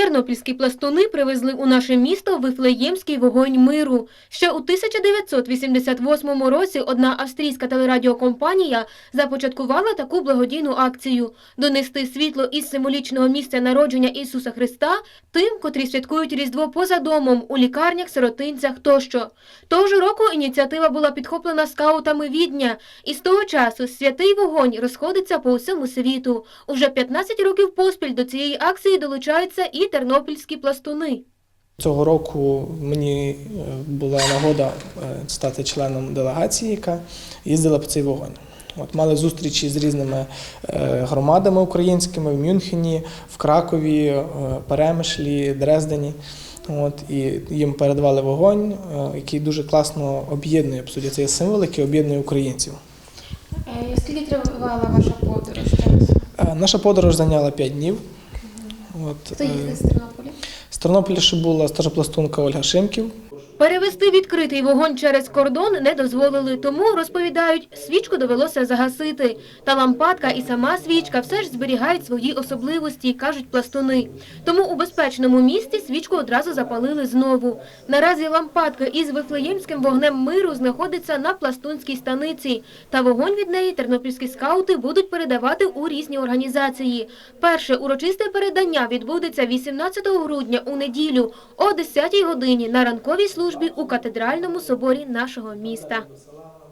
Тернопільські пластуни привезли у наше місто Вифлеємський вогонь миру. Ще у 1988 році одна австрійська телерадіокомпанія започаткувала таку благодійну акцію донести світло із символічного місця народження Ісуса Христа тим, котрі святкують Різдво поза домом, у лікарнях, сиротинцях тощо. Того року ініціатива була підхоплена скаутами Відня, і з того часу святий вогонь розходиться по усьому світу. Уже 15 років поспіль до цієї акції долучаються і тернопільські пластуни. Цього року мені е, була нагода е, стати членом делегації, яка їздила по цей вогонь. От, мали зустрічі з різними е, громадами українськими в Мюнхені, в Кракові, Перемишлі, Дрездені. От, і їм передавали вогонь, який дуже класно об'єднує, по суті, цей символ, який об'єднує українців. Скільки тривала ваша подорож? зараз? Наша подорож зайняла 5 днів. От, Хто е, їздив з Тернополя? з Тернополя ще була старшопластунка Ольга Шимків. Перевести відкритий вогонь через кордон не дозволили, тому розповідають, свічку довелося загасити. Та лампадка і сама свічка все ж зберігають свої особливості, кажуть пластуни. Тому у безпечному місці свічку одразу запалили знову. Наразі лампадка із вифлеємським вогнем миру знаходиться на пластунській станиці. Та вогонь від неї тернопільські скаути будуть передавати у різні організації. Перше урочисте передання відбудеться 18 грудня у неділю о 10 годині на ранковій службі у катедральному соборі нашого міста.